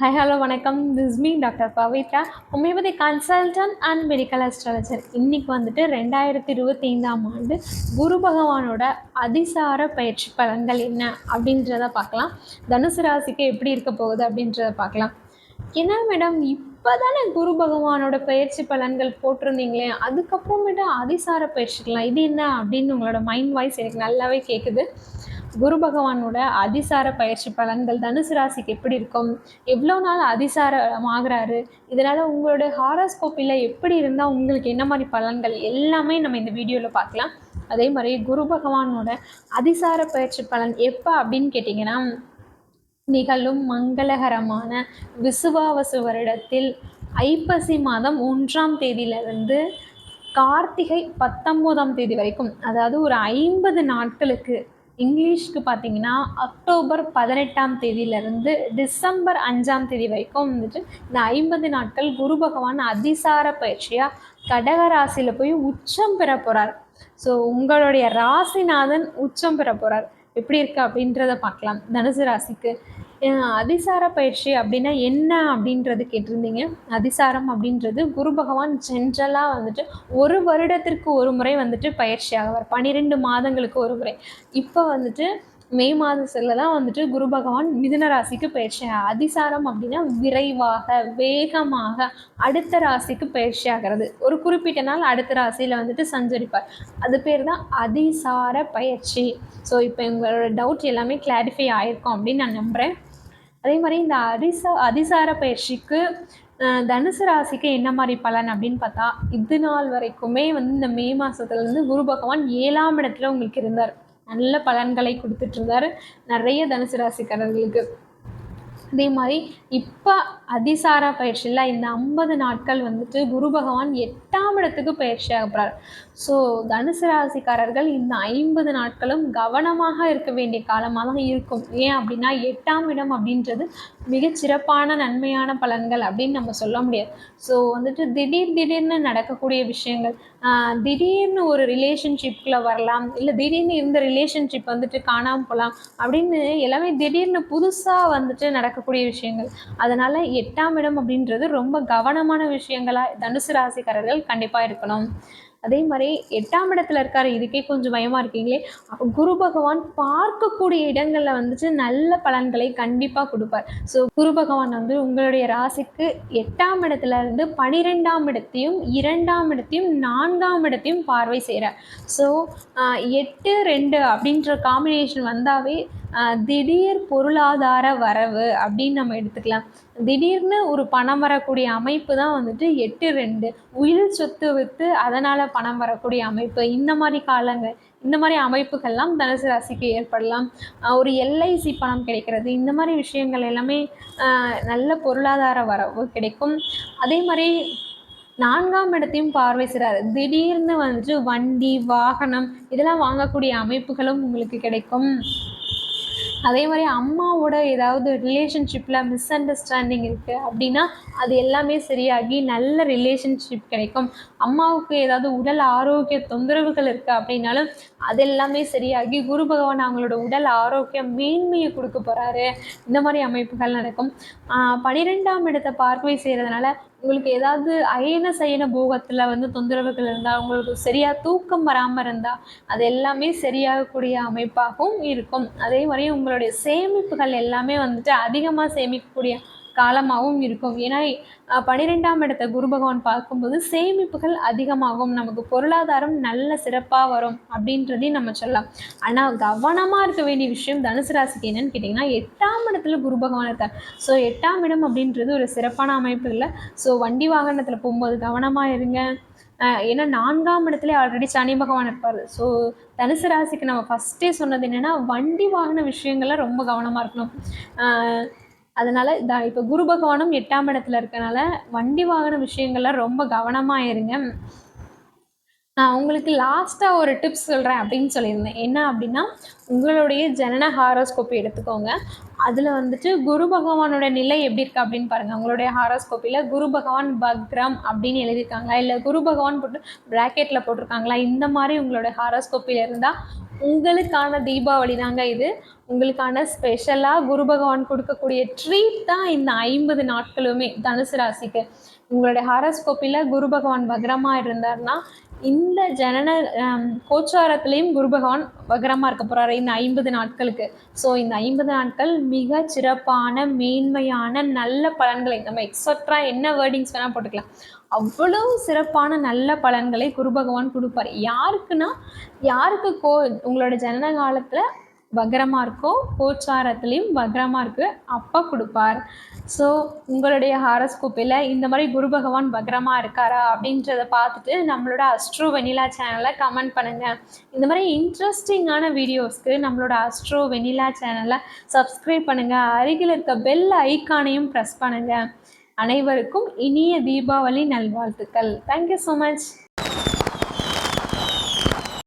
Hi hello வணக்கம். This me doctor Pavithra. Homeopathy consultant and medical astrologer இன்னைக்கு வந்துட்டு ரெண்டாயிரத்தி இருபத்தி ஐந்தாம் ஆண்டு குரு பகவானோட அதிசார பயிற்சி பலன்கள் என்ன அப்படின்றத பார்க்கலாம். தனுசு ராசிக்கு எப்படி இருக்க போகுது அப்படின்றத பார்க்கலாம். என்ன மேடம் இப்போ தானே குரு பகவானோட பயிற்சி பலன்கள் போட்டிருந்தீங்களே அதுக்கப்புறமேட்டு அதிசார பயிற்சிக்கலாம். இது என்ன அப்படின்னு உங்களோட மைண்ட் வாய்ஸ் எனக்கு நல்லாவே கேட்குது குரு பகவானோட அதிசார பயிற்சி பலன்கள் தனுசு ராசிக்கு எப்படி இருக்கும்? எவ்வளோ நாள் அதிசாரம் ஆகுறாரு இதனால் உங்களோட ஹாரோஸ்கோப்பில் எப்படி இருந்தால் உங்களுக்கு என்ன மாதிரி பலன்கள்? எல்லாமே நம்ம இந்த வீடியோவில் பார்க்கலாம். அதே மாதிரி குரு பகவானோட அதிசார பயிற்சி பலன் எப்போ அப்படின்னு கேட்டிங்கன்னா நிகழும் மங்களகரமான விசுவாவசு வருடத்தில் ஐப்பசி மாதம் ஒன்றாம் தேதியிலிருந்து கார்த்திகை பத்தொம்போதாம் தேதி வரைக்கும் அதாவது ஒரு ஐம்பது நாட்களுக்கு இங்கிலீஷ்க்கு பார்த்தீங்கன்னா அக்டோபர் பதினெட்டாம் தேதியிலேருந்து டிசம்பர் அஞ்சாம் தேதி வரைக்கும் வந்துட்டு இந்த ஐம்பது நாட்கள் குரு பகவான் அதிசார பயிற்சியாக கடக ராசியில் போய் உச்சம் பெற போகிறார் ஸோ உங்களுடைய ராசிநாதன் உச்சம் பெற போகிறார் எப்படி இருக்குது அப்படின்றத பார்க்கலாம். தனுசு ராசிக்கு அதிசார பயிற்சி அப்படின்னா என்ன அப்படின்றது கேட்டிருந்தீங்க. அதிசாரம் அப்படின்றது குரு பகவான் ஜென்ரலாக வந்துட்டு ஒரு வருடத்திற்கு ஒரு முறை வந்துட்டு பயிற்சி ஆகுவார் பன்னிரெண்டு மாதங்களுக்கு ஒரு முறை. இப்போ வந்துட்டு மே மாத தான் வந்துட்டு குரு பகவான் மிதுன ராசிக்கு பயிற்சி அதிசாரம் அப்படின்னா விரைவாக வேகமாக அடுத்த ராசிக்கு பயிற்சி ஆகிறது. ஒரு குறிப்பிட்ட நாள் அடுத்த ராசியில் வந்துட்டு சஞ்சரிப்பார். அது பேர் தான் அதிசார பயிற்சி. ஸோ இப்போ உங்களோட டவுட் எல்லாமே கிளாரிஃபை ஆயிருக்கும் அப்படின்னு நான் நம்புகிறேன் அதே மாதிரி இந்த அரிசா அதிசார பயிற்சிக்கு தனுசு ராசிக்கு என்ன மாதிரி பலன் அப்படின்னு பார்த்தா இது நாள் வரைக்குமே வந்து இந்த மே மாதத்துலேருந்து குரு பகவான் ஏழாம் இடத்துல உங்களுக்கு இருந்தார். நல்ல பலன்களை கொடுத்துட்டு இருந்தார். நிறைய தனுசு ராசிக்காரர்களுக்கு. அதே மாதிரி இப்போ அதிசார பயிற்சியில் இந்த ஐம்பது நாட்கள் வந்துட்டு குரு பகவான் எட்டாம் இடத்துக்கு பயிற்சி ஆகப்படுறார் ஸோ தனுசு ராசிக்காரர்கள் இந்த ஐம்பது நாட்களும் கவனமாக இருக்க வேண்டிய காலமாக தான் இருக்கும். ஏன் அப்படின்னா எட்டாம் இடம் அப்படின்றது மிகச் சிறப்பான நன்மையான பலன்கள் அப்படின்னு நம்ம சொல்ல முடியாது. ஸோ வந்துட்டு திடீர் திடீர்னு நடக்கக்கூடிய விஷயங்கள் திடீர்னு ஒரு ரிலேஷன்ஷிப்பில் வரலாம் இல்லை திடீர்னு இருந்த ரிலேஷன்ஷிப் வந்துட்டு காணாமல் போகலாம் அப்படின்னு எல்லாமே திடீர்னு புதுசாக வந்துட்டு நடக்கக்கூடிய விஷயங்கள். அதனால் எட்டாம் இடம் அப்படின்றது ரொம்ப கவனமான விஷயங்களாக தனுசு ராசிக்காரர்கள் கண்டிப்பாக இருக்கணும். அதே மாதிரி எட்டாம் இடத்துல இருக்கார். இதுக்கே கொஞ்சம் பயமாக இருக்கீங்களே. குரு பகவான் பார்க்கக்கூடிய இடங்களில் வந்துட்டு நல்ல பலன்களை கண்டிப்பாக கொடுப்பார். ஸோ குரு பகவான் வந்து உங்களுடைய ராசிக்கு எட்டாம் இடத்துல இருந்து பனிரெண்டாம் இடத்தையும் இரண்டாம் இடத்தையும் நான்காம் இடத்தையும் பார்வை செய்கிறார் ஸோ எட்டு ரெண்டு அப்படின்ற காம்பினேஷன் வந்தாவே திடீர் பொருளாதார வரவு அப்படின்னு நம்ம எடுத்துக்கலாம். திடீர்னு ஒரு பணம் வரக்கூடிய அமைப்பு தான் வந்துட்டு எட்டு ரெண்டு. உயிர் சொத்து விற்று அதனால் பணம் வரக்கூடிய அமைப்பு. இந்த மாதிரி காலங்கள் இந்த மாதிரி அமைப்புகள்லாம் தனுசு ராசிக்கு ஏற்படலாம். ஒரு எல்ஐசி பணம் கிடைக்கிறது. இந்த மாதிரி விஷயங்கள் எல்லாமே நல்ல பொருளாதார வரவு கிடைக்கும். அதே மாதிரி நான்காம் இடத்தையும் பார்வை செய்கிறார் திடீர்னு வந்துட்டு வண்டி வாகனம் இதெல்லாம் வாங்கக்கூடிய அமைப்புகளும் உங்களுக்கு கிடைக்கும். அதே மாதிரி அம்மாவோட ஏதாவது ரிலேஷன்ஷிப்பில் மிஸ் அண்டர்ஸ்டாண்டிங் இருக்குது அப்படின்னா அது எல்லாமே சரியாகி நல்ல ரிலேஷன்ஷிப் கிடைக்கும். அம்மாவுக்கு ஏதாவது உடல் ஆரோக்கிய தொந்தரவுகள் இருக்குது அப்படின்னாலும் அது எல்லாமே சரியாகி குரு பகவான் அவங்களோட உடல் ஆரோக்கியம் மேன்மையை கொடுக்க போகிறாரு இந்த மாதிரி அமைப்புகள் நடக்கும். பனிரெண்டாம் பன்னிரெண்டாம் இடத்தை பார்வை செய்கிறதுனால உங்களுக்கு ஏதாவது அயன சயன போகத்தில் வந்து தொந்தரவுகள் இருந்தால் உங்களுக்கு சரியாக தூக்கம் வராமல் இருந்தால் அது எல்லாமே சரியாகக்கூடிய அமைப்பாகவும் இருக்கும். அதே மாதிரி உங்களுடைய சேமிப்புகள் எல்லாமே வந்துட்டு அதிகமாக சேமிக்கக்கூடிய காலமாகவும் இருக்கும். ஏன்னா பன்னிரெண்டாம் இடத்த குரு பகவான் பார்க்கும்போது சேமிப்புகள் அதிகமாகும். நமக்கு பொருளாதாரம் நல்ல சிறப்பாக வரும் அப்படின்றதையும் நம்ம சொல்லலாம். ஆனால் கவனமாக இருக்க வேண்டிய விஷயம் தனுசு ராசிக்கு என்னன்னு கேட்டிங்கன்னா எட்டாம் இடத்துல குரு பகவான் இருக்கார். ஸோ எட்டாம் இடம் அப்படின்றது ஒரு சிறப்பான அமைப்பு இல்லை. ஸோ வண்டி வாகனத்தில் போகும்போது கவனமாக இருங்க. ஏன்னா நான்காம் இடத்துல ஆல்ரெடி சனி பகவான் இருப்பார். ஸோ தனுசு ராசிக்கு நம்ம ஃபஸ்ட்டே சொன்னது என்னென்னா வண்டி வாகன விஷயங்கள்லாம் ரொம்ப கவனமாக இருக்கணும். அதனால் த இப்போ குரு பகவானும் எட்டாம் இடத்துல இருக்கனால வண்டி வாகன விஷயங்கள்ல ரொம்ப கவனமாக இருங்க. நான் உங்களுக்கு லாஸ்ட்டாக ஒரு டிப்ஸ் சொல்கிறேன் அப்படின்னு சொல்லியிருந்தேன். என்ன அப்படின்னா உங்களுடைய ஜனன ஹாரோஸ்கோப்பி எடுத்துக்கோங்க. அதில் வந்துட்டு குரு பகவானோட நிலை எப்படி இருக்கு அப்படின்னு பாருங்கள் உங்களுடைய ஹாரோஸ்கோப்பியில் குரு பகவான் பக்ரம் அப்படின்னு எழுதியிருக்காங்களா? இல்லை குரு பகவான் போட்டு ப்ராக்கெட்டில் போட்டிருக்காங்களா? இந்த மாதிரி உங்களுடைய ஹாரோஸ்கோப்பியில் இருந்தால் உங்களுக்கான தீபாவளி தாங்க இது. உங்களுக்கான ஸ்பெஷலாக குரு பகவான் கொடுக்கக்கூடிய ட்ரீட் தான் இந்த ஐம்பது நாட்களுமே தனுசு ராசிக்கு. உங்களுடைய ஹாரஸ்கோப்பில் குரு பகவான் வக்ரமாக இருந்தார்னா இந்த ஜனன கோச்சாரத்துலேயும் கோச்சாரத்திலையும் குரு பகவான் வக்ரமாக இருக்க போகிறாரு இந்த ஐம்பது நாட்களுக்கு. ஸோ இந்த ஐம்பது நாட்கள் மிக சிறப்பான மேன்மையான நல்ல பலன்களை நம்ம எக்ஸட்ரா என்ன வேர்டிங்ஸ் வேணால் போட்டுக்கலாம். அவ்வளோ சிறப்பான நல்ல பலன்களை குரு பகவான் கொடுப்பார். யாருக்குன்னா யாருக்கு கோ உங்களோட ஜனன காலத்தில் வக்ரமாக இருக்கோ கோச்சாரத்துலேயும் வக்ரமாக இருக்கு. அப்போ கொடுப்பார். ஸோ உங்களுடைய ஹாரஸ்கோப்பில் இந்த மாதிரி குரு பகவான் வக்ரமாக இருக்காரா அப்படின்றத பார்த்துட்டு நம்மளோட அஸ்ட்ரோ வெனிலா சேனலை கமெண்ட் பண்ணுங்கள் இந்த மாதிரி இன்ட்ரெஸ்டிங்கான வீடியோஸ்க்கு நம்மளோட அஸ்ட்ரோ வெனிலா சேனலை சப்ஸ்கிரைப் பண்ணுங்கள் அருகில் இருக்க பெல் ஐக்கானையும் ப்ரெஸ் பண்ணுங்கள் அனைவருக்கும் இனிய தீபாவளி நல்வாழ்த்துக்கள். Thank you so much